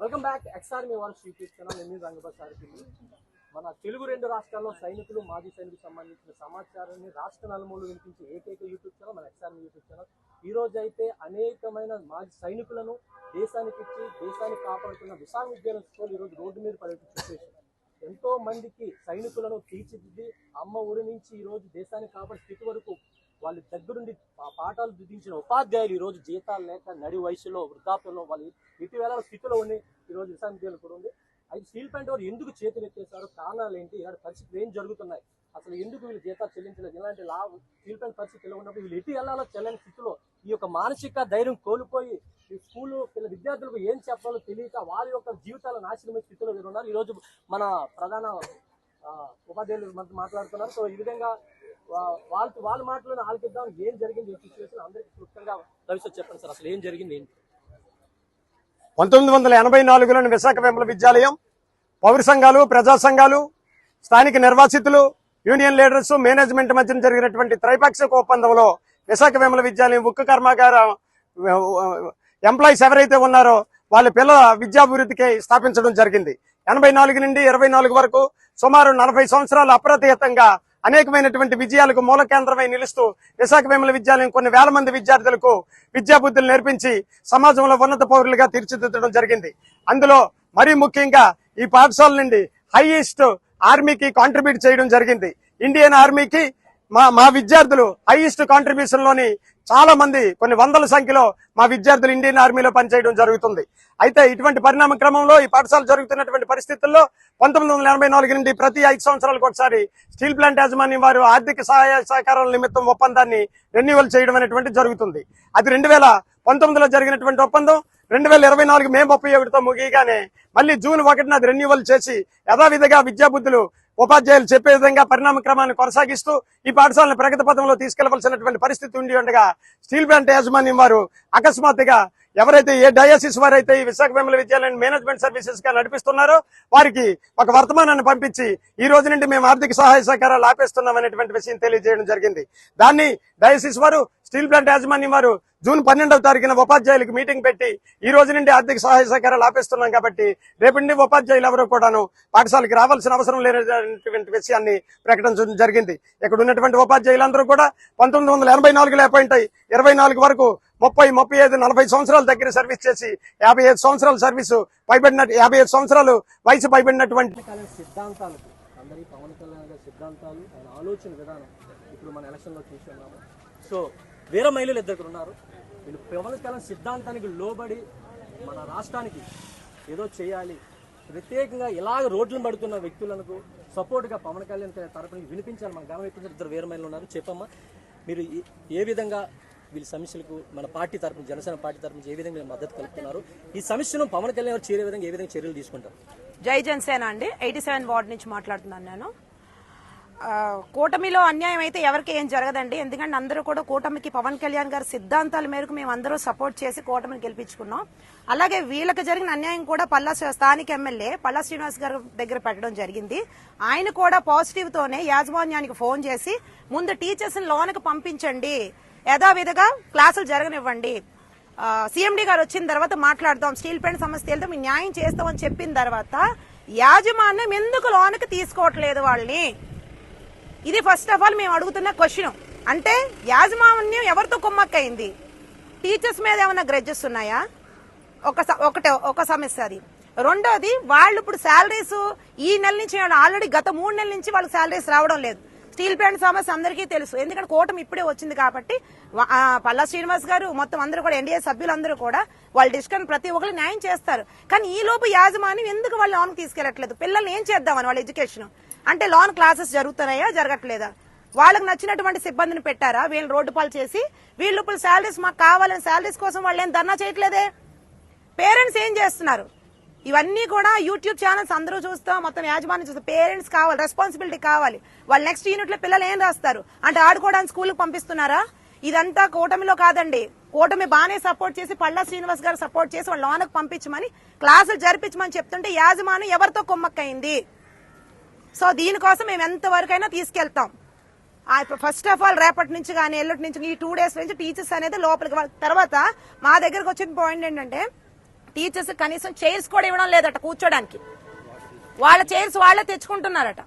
Welcome back ex army works YouTube channel ఎన్ని రంగప్రసారికి మన తెలుగు రెండు రాష్ట్రాల్లో సైనికులు మాజీ సైనికులకు సంబంధించిన సమాచారాన్ని రాష్ట్ర నలుమూలు వినిపించే ఏకైక యూట్యూబ్ ఛానల్ మన ఎక్స్ఆర్మీ యూట్యూబ్ ఛానల్ ఈ రోజు అయితే అనేకమైన మాజీ సైనికులను దేశానికి ఇచ్చి దేశాన్ని కాపాడుతున్న విశ్వవిద్యాలయం స్కూల్ ఈ రోజు రోడ్డు మీద పర్యటన సిచ్యువేషన్ ఎంతో మందికి సైనికులను తీర్చిదిద్ది అమ్మ ఊరి నుంచి ఈరోజు దేశాన్ని కాపాడే స్థితి వరకు వాళ్ళ దగ్గరుండి ఆ పాఠాలు దిద్దించిన ఉపాధ్యాయులు ఈ రోజు జీతాలు లేక నడి వయసులో వృద్ధాప్యంలో వాళ్ళు ఇటీవల స్థితిలో ఉండి ఈ రోజు కూడా ఉంది. అయితే స్టీల్ ప్లాంట్ వారు ఎందుకు చేతులు ఎత్తేసారు కారణాలు ఏంటి ఇలాంటి పరిస్థితులు ఏం జరుగుతున్నాయి అసలు ఎందుకు వీళ్ళు జీతాలు చెల్లించలేదు ఇలాంటి లా స్టీల్ ప్లాంట్ పరిస్థితి ఎలా ఉన్నప్పుడు వీళ్ళు ఎటు వెళ్ళాలో చెల్లని స్థితిలో ఈ యొక్క మానసిక ధైర్యం కోల్పోయి ఈ స్కూల్ పిల్ల విద్యార్థులకు ఏం చెప్పాలో తెలియక వారి యొక్క జీవితాలు నాశనమైన స్థితిలో వీరు ఉన్నారు. ఈరోజు మన ప్రధాన ఉపాధ్యాయులు మాట్లాడుతున్నారు. సో ఈ విధంగా వాళ్ళ వాళ్ళ మాటలను ఆలకిద్దాం ఏం జరిగింది ఈ సిచ్యువేషన్ అందరికీ క్లుప్తంగా భవిష్యత్ చెప్పండి సార్. అసలు ఏం జరిగింది ఏంటి? పంతొమ్మిది వందల ఎనభై నాలుగులోని విశాఖ వెంపల విద్యాలయం పౌర సంఘాలు ప్రజా సంఘాలు స్థానిక నిర్వాసితులు యూనియన్ లీడర్స్ మేనేజ్మెంట్ మధ్య జరిగినటువంటి త్రైపాక్షిక ఒప్పందంలో విశాఖ వెంపల విద్యాలయం ఉక్కు కర్మాగార ఎంప్లాయీస్ ఎవరైతే ఉన్నారో వాళ్ళ పిల్లల విద్యాభివృద్ధికి స్థాపించడం జరిగింది. ఎనభై నాలుగు నుండి ఇరవై నాలుగు వరకు సుమారు నలభై సంవత్సరాలు అప్రతిహతంగా అనేకమైనటువంటి విజయాలకు మూల కేంద్రమై నిలుస్తూ విశాఖ విమల విద్యాలయం కొన్ని వేల మంది విద్యార్థులకు విద్యాబుద్ధులు నేర్పించి సమాజంలో ఉన్నత పౌరులుగా తీర్చిదిద్దడం జరిగింది. అందులో మరీ ముఖ్యంగా ఈ పాఠశాల నుండి హైయెస్ట్ ఆర్మీకి కాంట్రిబ్యూట్ చేయడం జరిగింది. ఇండియన్ ఆర్మీకి మా మా విద్యార్థులు హైయెస్ట్ కాంట్రిబ్యూషన్లోని చాలా మంది కొన్ని వందల సంఖ్యలో మా విద్యార్థులు ఇండియన్ ఆర్మీలో పనిచేయడం జరుగుతుంది. అయితే ఇటువంటి పరిణామ క్రమంలో ఈ పాఠశాల జరుగుతున్నటువంటి పరిస్థితుల్లో పంతొమ్మిది వందల ఎనభై నాలుగు నుండి ప్రతి ఐదు సంవత్సరాలకు ఒకసారి స్టీల్ ప్లాంట్ యాజమాన్యం వారు ఆర్థిక సహాయ సహకారాల నిమిత్తం ఒప్పందాన్ని రెన్యువల్ చేయడం అనేటువంటి జరుగుతుంది. అది రెండు వేల పంతొమ్మిదిలో జరిగినటువంటి ఒప్పందం రెండు వేల ఇరవై నాలుగు మే ముప్పై ఒకటితో ముగియగానే మళ్ళీ జూన్ ఒకటిన అది రెన్యువల్ చేసి యథావిధిగా విద్యాబుద్ధులు ఉపాధ్యాయులు చెప్పే విధంగా పరిణామ క్రమాన్ని కొనసాగిస్తూ ఈ పాఠశాలను ప్రగతి పథంలో తీసుకెళ్ళవలసినటువంటి పరిస్థితి ఉండి ఉండగా స్టీల్ ప్లాంట్ యాజమాన్యం వారు అకస్మాత్తుగా ఎవరైతే ఏ డయాసిస్ వారైతే ఈ విశాఖ వెమ్మల విద్యాలయం మేనేజ్మెంట్ సర్వీసెస్గా నడిపిస్తున్నారో వారికి ఒక వర్తమానాన్ని పంపించి ఈ రోజు నుండి మేము ఆర్థిక సహాయ సహకారాలు ఆపేస్తున్నాం అనేటువంటి విషయం తెలియజేయడం జరిగింది. దాన్ని డయాసిస్ వారు స్టీల్ ప్లాంట్ యాజమాన్యం వారు జూన్ పన్నెండవ తారీఖున ఉపాధ్యాయులకు మీటింగ్ పెట్టి ఈ రోజు నుండి ఆర్థిక సహాయ సహకారాలు ఆపేస్తున్నాం కాబట్టి రేపటి నుండి ఉపాధ్యాయులు ఎవరు కూడాను పాఠశాలకి రావాల్సిన అవసరం లేనటువంటి విషయాన్ని ప్రకటించడం జరిగింది. ఇక్కడ ఉన్నటువంటి ఉపాధ్యాయులందరూ కూడా పంతొమ్మిది వందల ఎనభై నాలుగులో అపాయింట్ అయ్యి ఇరవై నాలుగు వరకు ముప్పై ముప్పై ఐదు నలభై సంవత్సరాల దగ్గర సర్వీస్ చేసి యాభై ఐదు సంవత్సరాల సర్వీసు పైబడిన యాభై ఐదు సంవత్సరాలు వయసు పైబడినటువంటి సిద్ధాంతాలకు అందరి పవన్ కళ్యాణ్ గారి సిద్ధాంతాలు ఆయన ఆలోచన విధానం ఇప్పుడు మన ఎలక్షన్లో చూసి ఉన్నాము సో వేరే మహిళలు ఇద్దరు ఉన్నారు. వీళ్ళు పవన్ కళ్యాణ్ సిద్ధాంతానికి లోబడి మన రాష్ట్రానికి ఏదో చేయాలి. ప్రత్యేకంగా ఇలాగ రోడ్లను పడుతున్న వ్యక్తులకు సపోర్ట్గా పవన్ కళ్యాణ్ తరపున వినిపించాలి. మన గమనం ఇద్దరు వేరే మహిళలు ఉన్నారు. చెప్పమ్మా. మీరు ఏ- ఏ విధంగా వీళ్ళ సమస్యలకు మన పార్టీ తరపున జనసేన పార్టీ తరపున ఏ విధంగా మద్దతు కలుపుతున్నారు? ఈ సమస్యను పవన్ కళ్యాణ్ గారు చేరే విధంగా ఏ విధంగా చర్యలు తీసుకుంటారు? జై జనసేన అండి. ఎయిటీ సెవెన్ వార్డ్ నుంచి మాట్లాడుతున్నాను నేను. కూటమిలో అన్యాయం అయితే ఎవరికి ఏం జరగదండి. ఎందుకంటే అందరూ కూడా కూటమికి పవన్ కళ్యాణ్ గారి సిద్ధాంతాల మేరకు మేము అందరూ సపోర్ట్ చేసి కూటమిని గెలిపించుకున్నాం. అలాగే వీళ్ళకి జరిగిన అన్యాయం కూడా పల్లా స్థానిక ఎమ్మెల్యే పల్లా శ్రీనివాస్ గారి దగ్గర పెట్టడం జరిగింది. ఆయన కూడా పాజిటివ్ తోనే యాజమాన్యానికి ఫోన్ చేసి ముందు టీచర్స్ లోనకు పంపించండి. యథావిధిగా క్లాసులు జరగనివ్వండి. సీఎండీ గారు వచ్చిన తర్వాత మాట్లాడదాం. స్టీల్ ప్లాంట్ సమస్య వెళ్తే మేము న్యాయం చేస్తామని చెప్పిన తర్వాత యాజమాన్యం ఎందుకు లోనికి తీసుకోవట్లేదు వాళ్ళని? ఇది ఫస్ట్ ఆఫ్ ఆల్ మేము అడుగుతున్న క్వశ్చన్ అంటే యాజమాన్యం ఎవరితో కుమ్మక్కయింది టీచర్స్ మీద ఏమైనా గ్రెడ్జెస్ ఉన్నాయా? ఒక స- ఒకటే ఒక సమస్య అది. రెండోది వాళ్ళు ఇప్పుడు శాలరీస్ ఈ నెల నుంచి ఆల్రెడీ గత మూడు నెలల నుంచి వాళ్ళకి శాలరీస్ రావడం లేదు. స్టీల్ ప్లాంట్ సమస్య అందరికీ తెలుసు. ఎందుకంటే కూటమి ఇప్పుడే వచ్చింది కాబట్టి పల్లా శ్రీనివాస్ గారు మొత్తం అందరూ కూడా ఎన్డీఏ సభ్యులందరూ కూడా వాళ్ళు డిస్కన్ ప్రతి ఒక్కరు న్యాయం చేస్తారు. కానీ ఈ లోపు యాజమాన్యం ఎందుకు వాళ్ళు లోన్ తీసుకెళ్ళట్లేదు పిల్లల్ని ఏం చేద్దామని వాళ్ళ ఎడ్యుకేషన్? అంటే లోన్ క్లాసెస్ జరుగుతున్నాయా జరగట్లేదా? వాళ్ళకి నచ్చినటువంటి సిబ్బందిని పెట్టారా? వీళ్ళు రోడ్డు పాలు చేసి వీళ్ళు ఇప్పుడు శాలరీస్ మాకు కావాలని శాలరీస్ కోసం వాళ్ళు ఏం ధర్నా చేయట్లేదే? పేరెంట్స్ ఏం చేస్తున్నారు? ఇవన్నీ కూడా యూట్యూబ్ ఛానల్స్ అందరూ చూస్తాం మొత్తం యాజమాన్యం చూస్తాం. పేరెంట్స్ కావాలి రెస్పాన్సిబిలిటీ కావాలి. వాళ్ళు నెక్స్ట్ యూనిట్లో పిల్లలు ఏం రాస్తారు? అంటే ఆడుకోవడానికి స్కూల్కి పంపిస్తున్నారా? ఇదంతా కూటమిలో కాదండి. కూటమి బాగానే సపోర్ట్ చేసి పళ్ళా శ్రీనివాస్ గారు సపోర్ట్ చేసి వాళ్ళ లోనకు పంపించమని క్లాసులు జరిపించమని చెప్తుంటే యాజమాన్యం ఎవరితో కుమ్మక్కయింది సో దీనికోసం మేము ఎంతవరకైనా తీసుకెళ్తాం. ఫస్ట్ ఆఫ్ ఆల్ రేపటి నుంచి కానీ ఎల్లుటి నుంచి ఈ టూ డేస్ నుంచి టీచర్స్ అనేది లోపలికి తర్వాత మా దగ్గరకు వచ్చిన పాయింట్ ఏంటంటే టీచర్స్ కనీసం చైర్స్ కూడా ఇవ్వడం లేదట కూర్చోడానికి. వాళ్ళ చైర్స్ వాళ్ళే తెచ్చుకుంటున్నారట.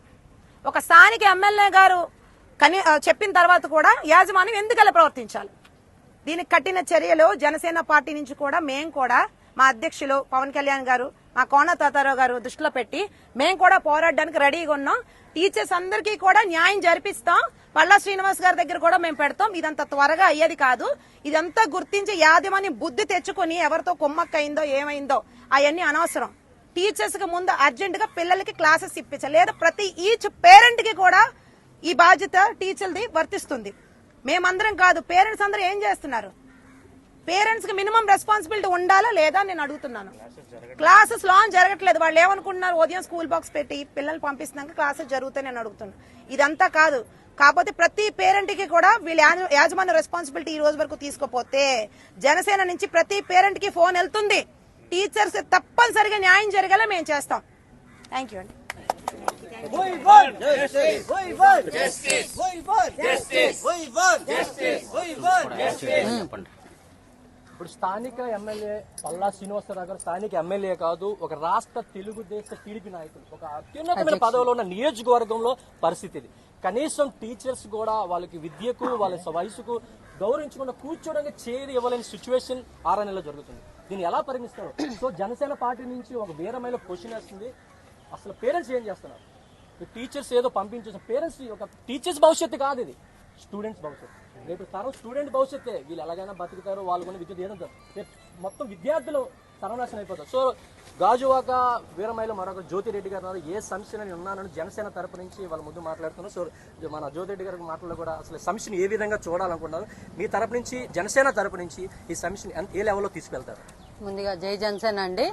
ఒక స్థానిక ఎమ్మెల్యే గారు కని చెప్పిన తర్వాత కూడా యాజమాన్యం ఎందుకలా ప్రవర్తించాలి? దీనికి కట్టిన చర్యలు జనసేన పార్టీ నుంచి కూడా మేం కూడా మా అధ్యక్షులు పవన్ కళ్యాణ్ గారు మా కోన తాతారావు గారు దృష్టిలో పెట్టి మేం కూడా పోరాడడానికి రెడీగా ఉన్నాం. టీచర్స్ అందరికీ కూడా న్యాయం జరిపిస్తాం. పల్లా శ్రీనివాస్ గారి దగ్గర కూడా మేము పెడతాం. ఇదంత త్వరగా అయ్యేది కాదు. ఇదంతా గుర్తించి యాజమాన్యం బుద్ధి తెచ్చుకొని ఎవరితో కొమ్మక్కయిందో ఏమైందో అవన్నీ అనవసరం. టీచర్స్కి ముందు అర్జెంట్గా పిల్లలకి క్లాసెస్ ఇప్పించాలి లేదా ప్రతి ఈచ్ పేరెంట్కి కూడా ఈ బాధ్యత టీచర్ది వర్తిస్తుంది. మేమందరం కాదు పేరెంట్స్ అందరూ ఏం చేస్తున్నారు? పేరెంట్స్కి మినిమం రెస్పాన్సిబిలిటీ ఉండాలా లేదా నేను అడుగుతున్నాను. క్లాసెస్ లాన్ జరగట్లేదు. వాళ్ళు ఏమనుకుంటున్నారు? ఉదయం స్కూల్ బాక్స్ పెట్టి పిల్లలు పంపిస్తున్నాక క్లాసెస్ జరుగుతాయి నేను అడుగుతున్నాను. ఇదంతా కాదు. కాకపోతే ప్రతి పేరెంట్కి కూడా వీళ్ళ యాజ- యాజమాన్య రెస్పాన్సిబిలిటీ ఈ రోజు వరకు తీసుకోపోతే జనసేన నుంచి ప్రతి పేరెంట్కి ఫోన్ వెళ్తుంది. టీచర్స్ తప్పనిసరిగా న్యాయం జరిగేలా మేము చేస్తాం. థ్యాంక్ యూ అండి. ఇప్పుడు స్థానిక ఎమ్మెల్యే పల్లా శ్రీనివాసరావు గారు స్థానిక ఎమ్మెల్యే కాదు ఒక రాష్ట్ర తెలుగుదేశ టీడీపీ నాయకులు ఒక అత్యున్నతమైన పదవిలో ఉన్న నియోజకవర్గంలో పరిస్థితి ఇది. కనీసం టీచర్స్ కూడా వాళ్ళకి విద్యకు వాళ్ళ వయసుకు గౌరవించకుండా కూర్చోడానికి చేరి ఇవ్వలేని సిచ్యువేషన్ ఆరు నెలలో జరుగుతుంది. దీన్ని ఎలా పరిగణిస్తారు? సో జనసేన పార్టీ నుంచి ఒక వీరమైన క్వశ్చన్ వేస్తుంది. అసలు పేరెంట్స్ ఏం చేస్తున్నారు? టీచర్స్ ఏదో పంపించేసిన పేరెంట్స్ ఒక టీచర్స్ భవిష్యత్తు కాదు ఇది. స్టూడెంట్స్ భవిష్యత్తు. రేపు తరం స్టూడెంట్ భవిష్యత్తే. వీళ్ళు ఎలాగైనా బతుకుతారు వాళ్ళు కూడా విద్యుత్ ఏదంటారు రేపు మొత్తం విద్యార్థులు సర్వనాశనం అయిపోతుంది సో గాజువాక వీరమైలు మరొక జ్యోతిరెడ్డి గారు ఏ సమస్యను నేను ఉన్నానని జనసేన తరపు నుంచి వాళ్ళ ముందు మాట్లాడుతున్నారు. సో మన జ్యోతిరెడ్డి గారి మాటల్లో కూడా అసలు సమస్యను ఏ విధంగా చూడాలనుకున్నారు మీ తరపు నుంచి జనసేన తరపు నుంచి ఈ సమస్యను ఎంత- ఏ లెవెల్లో తీసుకెళ్తారు? ముందుగా జై జనసేన అండి.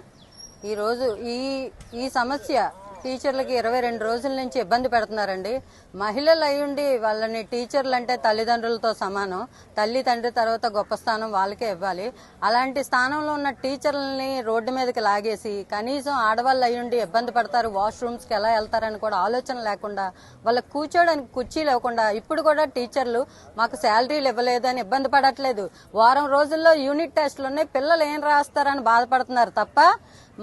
ఈరోజు ఈ ఈ సమస్య టీచర్లకి ఇరవై రెండు రోజుల నుంచి ఇబ్బంది పెడుతున్నారండి. మహిళలు అయ్యుండి వాళ్ళని టీచర్లు అంటే తల్లిదండ్రులతో సమానం. తల్లి తండ్రి తర్వాత గొప్ప స్థానం వాళ్ళకే ఇవ్వాలి. అలాంటి స్థానంలో ఉన్న టీచర్లని రోడ్డు మీదకి లాగేసి కనీసం ఆడవాళ్ళు అయ్యుండి ఇబ్బంది పడతారు వాష్రూమ్స్కి ఎలా వెళ్తారని కూడా ఆలోచన లేకుండా వాళ్ళకి కూర్చోడానికి కుర్చీ లేకుండా ఇప్పుడు కూడా టీచర్లు మాకు శాలరీలు ఇవ్వలేదు అని ఇబ్బంది పడట్లేదు. వారం రోజుల్లో యూనిట్ టెస్టులు ఉన్నాయి పిల్లలు ఏం రాస్తారని బాధపడుతున్నారు తప్ప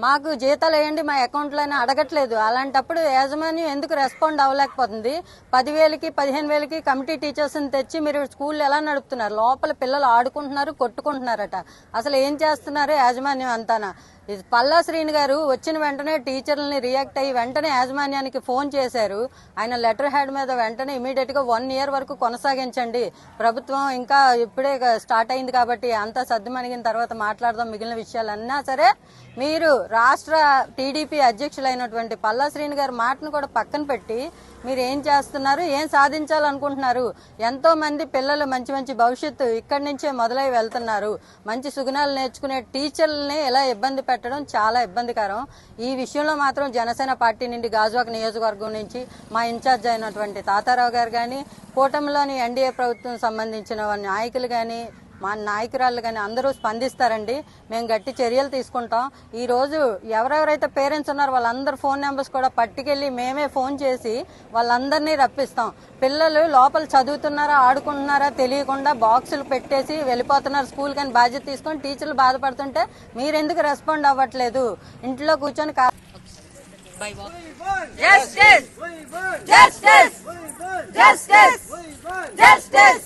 మాకు జీతాలు వేయండి మా అకౌంట్లో అడగట్లేదు. అలాంటప్పుడు యాజమాన్యం ఎందుకు రెస్పాండ్ అవ్వలేకపోతుంది? పదివేలకి పదిహేను వేలకి కమిటీ టీచర్స్ని తెచ్చి మీరు స్కూల్ ఎలా నడుపుతున్నారు? లోపల పిల్లలు ఆడుకుంటున్నారు కొట్టుకుంటున్నారట. అసలు ఏం చేస్తున్నారు యాజమాన్యం అంతానా? ఇది పల్లా శ్రీని గారు వచ్చిన వెంటనే టీచర్లని రియాక్ట్ అయ్యి వెంటనే యాజమాన్యానికి ఫోన్ చేశారు. ఆయన లెటర్ హెడ్ మీద వెంటనే ఇమీడియట్గా వన్ ఇయర్ వరకు కొనసాగించండి. ప్రభుత్వం ఇంకా ఇప్పుడే స్టార్ట్ అయింది కాబట్టి అంతా సర్దుమణిగిన తర్వాత మాట్లాడదాం మిగిలిన విషయాలన్నా సరే మీరు రాష్ట్ర టీడీపీ అధ్యక్షులైనటువంటి పల్లా శ్రీని గారి మాటను కూడా పక్కన పెట్టి మీరు ఏం చేస్తున్నారు ఏం సాధించాలనుకుంటున్నారు ఎంతో మంది పిల్లలు మంచి మంచి భవిష్యత్తు ఇక్కడి నుంచే మొదలై వెళ్తున్నారు. మంచి సుగుణాలు నేర్చుకునే టీచర్లని ఎలా ఇబ్బంది పెట్టడం చాలా ఇబ్బందికరం. ఈ విషయంలో మాత్రం జనసేన పార్టీ నుండి గాజువాక నియోజకవర్గం నుంచి మా ఇన్ఛార్జ్ అయినటువంటి తాతారావు గారు కానీ కూటమిలోని ఎన్డీఏ ప్రభుత్వం సంబంధించిన నాయకులు కానీ మా నాయకురాళ్ళు కానీ అందరూ స్పందిస్తారండి. మేము గట్టి చర్యలు తీసుకుంటాం. ఈ రోజు ఎవరెవరైతే పేరెంట్స్ ఉన్నారో వాళ్ళందరూ ఫోన్ నెంబర్స్ కూడా పట్టుకెళ్ళి మేమే ఫోన్ చేసి వాళ్ళందరినీ రప్పిస్తాం. పిల్లలు లోపల చదువుతున్నారా ఆడుకుంటున్నారా తెలియకుండా బాక్సులు పెట్టేసి వెళ్ళిపోతున్నారు. స్కూల్ కానీ బాధ్యత తీసుకొని టీచర్లు బాధపడుతుంటే మీరెందుకు రెస్పాండ్ అవ్వట్లేదు? ఇంట్లో కూర్చొని కా- Justice! Justice! Justice! Justice!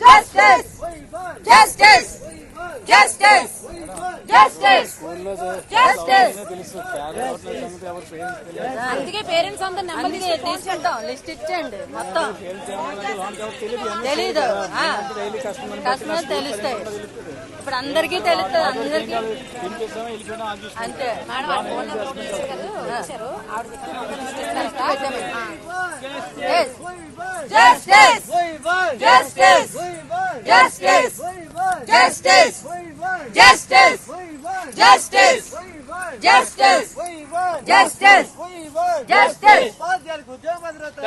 Justice! Justice! Justice! Justice! Justice! అందుకే పేరెంట్స్ అందరు నెంబర్ తీసుకుంటాం లిస్ట్ ఇచ్చేయండి మొత్తం తెలీదు ఆ. కస్టమర్ తెలుస్తాయి ఇప్పుడు అందరికీ తెలుస్తుంది అందరికీ. అంతే. Justice justice justice justice justice justice Justice!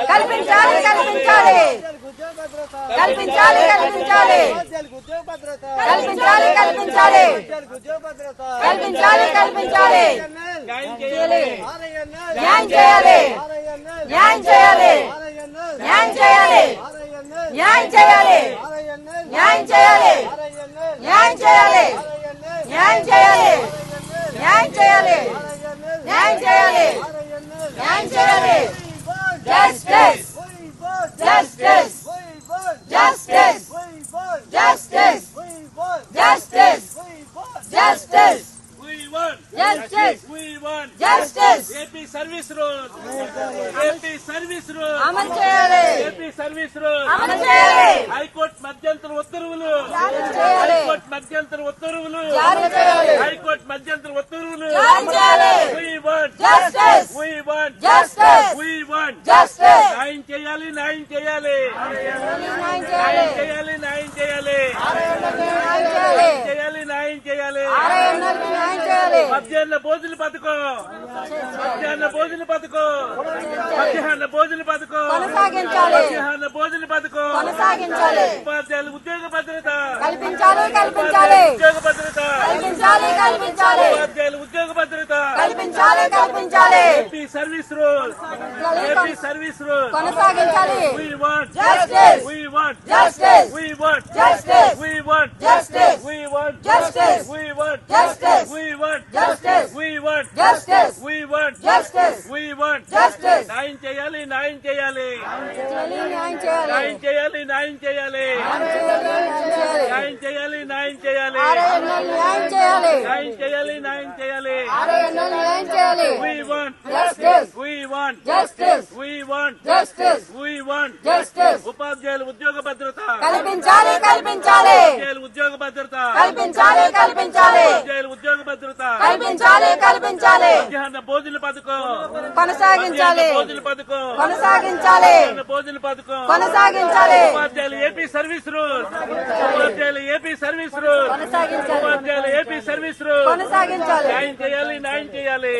కల్పించాలి కల్పించాలి! కల్పించాలి కల్పించాలి! కల్పించాలి కల్పించాలి! కల్పించాలి కల్పించాలి! న్యాయం చేయాలి! న్యాయం చేయాలి! న్యాయం చేయాలి! న్యాయం చేయాలి! న్యాయం చేయాలి! న్యాయం చేయాలి! న్యాయం చేయాలి! న్యాయం చేయాలి న్యాయం చేయాలి న్యాయం చేయాలి justice justice justice justice justice justice high court మధ్యంతర ఉత్తర్వులు హైకోర్టు మధ్యంతర ఉత్తర్వులు హైకోర్టు మధ్యంతర ఉత్తర్వులు just Won. Justice. We won. Justice. న్యాయం చేయాలి న్యాయం చేయాలి. న్యాయం చేయాలి న్యాయం చేయాలి. న్యాయం చేయాలి న్యాయం చేయాలి. మధ్యాహ్న భోజన పథకం. మధ్యాహ్న భోజన పథకం. మధ్యాహ్న భోజన పథకం. మధ్యాహ్న భోజన పథకం కొనసాగించాలి ఉపాధ్యాయులు ఉద్యోగ భద్రత కల్పించాలి కల్పించాలి ఉద్యోగ భద్రత కల్పించాలి కల్పించాలి ఉపాధ్యాయులు ఉద్యోగ భద్రత కల్పించాలి కల్పించాలి AP service rule AP service rule కొనసాగించాలి. న్యాయం చేయాలి న్యాయం చేయాలి. న్యాయం చేయాలి. న్యాయం చేయాలి న్యాయం చేయాలి. న్యాయం చేయాలి న్యాయం చేయాలి. న్యాయం చేయాలి We want Justice. We want Justice. We want Justice. We want Justice. ఉపాధ్యాయులు ఉద్యోగ భద్రత. కల్పించాలి కల్పించాలి. ఉద్యోగ భద్రత. కల్పించాలి కల్పించాలి. ఉద్యోగ భద్రత. కల్పించాలి కల్పించాలి. మధ్యాహ్న భోజన పథకం. కొనసాగించాలి. భోజన పథకం. కొనసాగించాలి. భోజన పథకం. కొనసాగించాలి. ఉపాధ్యాయులు ఏపీ సర్వీస్ రూల్. ఉపాధ్యాయులు ఏపీ సర్వీస్ రూల్. ఉపాధ్యాయులు ఏపీ సర్వీస్ రూల్. కొనసాగించాలి. న్యాయం చేయాలి న్యాయం చేయాలి.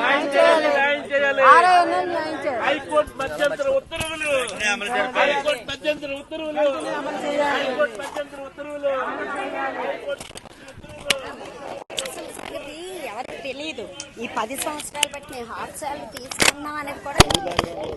న్యాయం చేయాలి న్యాయం చేయాలి. ఆర్ఐఎన్ఎల్ న్యాయం చేయాలి. హైకోర్టు మధ్యంతర ఉత్తర్వులు. హైకోర్టు మధ్యంతర ఉత్తర్వులు. హైకోర్టు మధ్యంతర ఉత్తర్వులు హైకోర్టు ఇది ఎవరికి తెలియదు ఈ పది సంవత్సరాలు బట్టి నేను హాఫ్ సార్లు తీసుకున్నాం అనేది కూడా